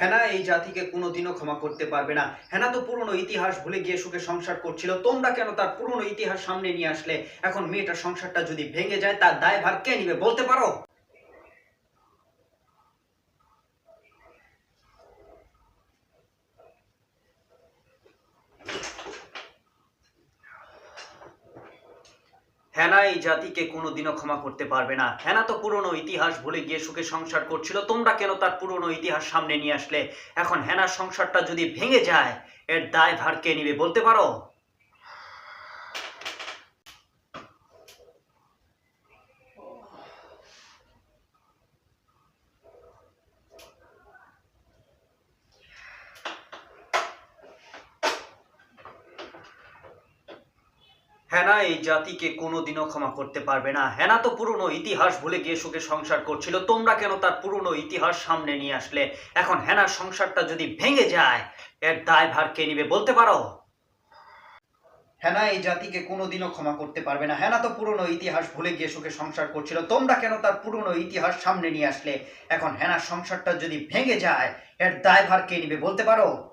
হেনা, এই জাতিকে কোনোদিনও ক্ষমা করতে পারবে না। হেনা তো পুরনো ইতিহাস ভুলে গিয়ে সুখে সংসার করছিল। তোমরা কেন তার পুরনো ইতিহাস সামনে নিয়ে আসলে? এখন মেয়েটার সংসারটা যদি ভেঙে যায়, তার দায়ভার কে নিবে বলতে পারো? হেনা এই জাতিকে কোনোদিনও ক্ষমা করতে পারবে না। হেনা তো পুরনো ইতিহাস ভুলে গিয়ে সুখে সংসার করছিল। তোমরা কেন তার পুরনো ইতিহাস সামনে নিয়ে আসলে? এখন হেনার সংসারটা যদি ভেঙে যায়, এর দায় দায়ভার কে নিবে বলতে পারো? হেনা এই জাতিকে কোনোদিনও ক্ষমা করতে পারবে না। হেনা তো পুরনো ইতিহাস ভুলে গিয়ে সুখে সংসার করছিল। তোমরা কেন তার পুরনো ইতিহাস সামনে নিয়ে আসলে? এখন হেনার সংসারটা যদি ভেঙে যায়, এর দায়ভার কে নিবে বলতে পারো? হেনা এই জাতিকে কোনোদিনও ক্ষমা করতে পারবে না। হেনা তো পুরনো ইতিহাস ভুলে গিয়ে সুখে সংসার করছিল। তোমরা কেন তার পুরনো ইতিহাস সামনে নিয়ে আসলে? এখন হেনার সংসারটা যদি ভেঙে যায়, এর দায়ভার কে নিবে বলতে পারো?